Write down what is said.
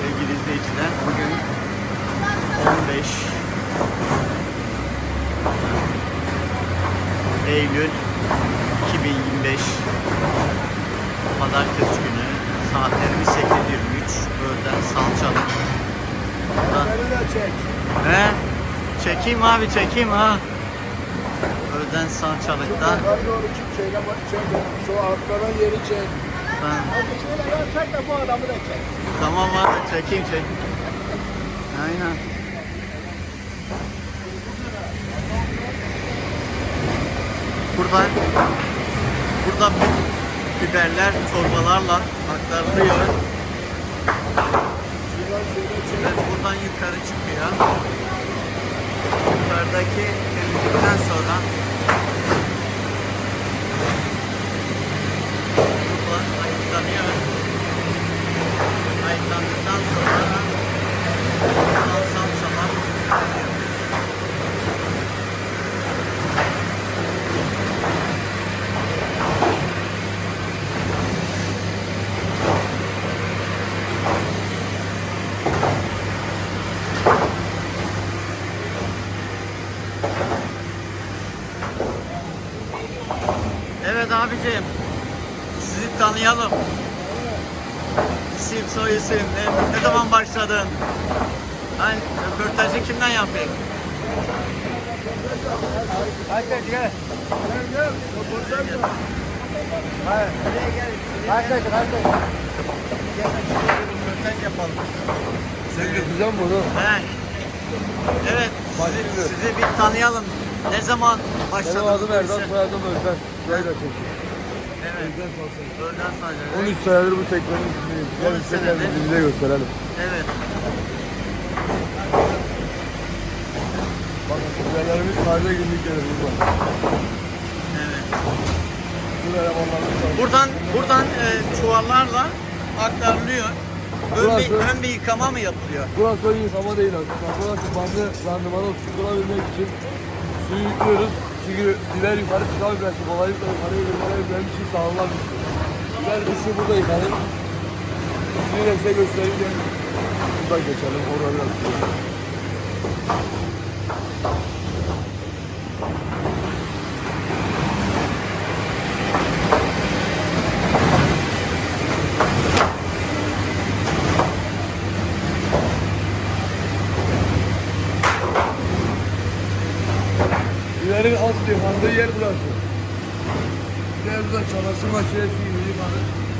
sevgili izleyiciler. Bugün 15 Eylül 2025 Pazartesi günü saatlerimiz 8.23 öğleden salçalı. Beni de çek. He? Çekeyim abi çekeyim ha. Öğleden salçalıkta. Yukarı doğru çık şeyle bak çek. Şu atlanan yeri çek. Ben, Hadi şöyle ya çek de bu adamı da çek. tamam abi çekeyim çek. Aynen. Burada burada bi- biberler torbalarla aktarılıyor. Evet, buradan yukarı çıkıyor. Yukarıdaki temizlikten sonra burada ayıklanıyor. Ayıklandıktan sonra buradan salçalar Evet abicim. Sizi tanıyalım. İsim, soy isim. Ne, ne zaman başladın? Hani röportajı kimden yapayım? Hadi gel. Gel gel. Röportaj yap. Hadi gel. Hadi hadi. Röportaj yapalım. Sen güzel bunu. He. Evet, sizi, sizi bir tanıyalım. Ne zaman başladınız? Benim adım işe? soyadım Özden. Böyle çekin. Evet. Öğleden sonra. 13 senedir bu sektörün içindeyim. Gel 13 size senedir. de gösterelim. Evet. Bakın biberlerimiz taze günlük gelir burada. Evet. Bu elemanlarımız var. Buradan buradan e, çuvallarla aktarılıyor. Ön bir, ön bir yıkama mı yapılıyor? Burası ön yıkama değil aslında. Burası bandı randımanı tutturabilmek için suyu yüklüyoruz. Çünkü biber yukarı çıkabilmesi, kolaylıkla yukarı yürümeleri için sağlam bir şey. Biber dışı burada yıkanır. Suyu da size göstereyim. Gel. Buradan geçelim. Orada biraz Türklerin asli mandığı yer burası. Bir de burada çamaşır makinesi gibi bana.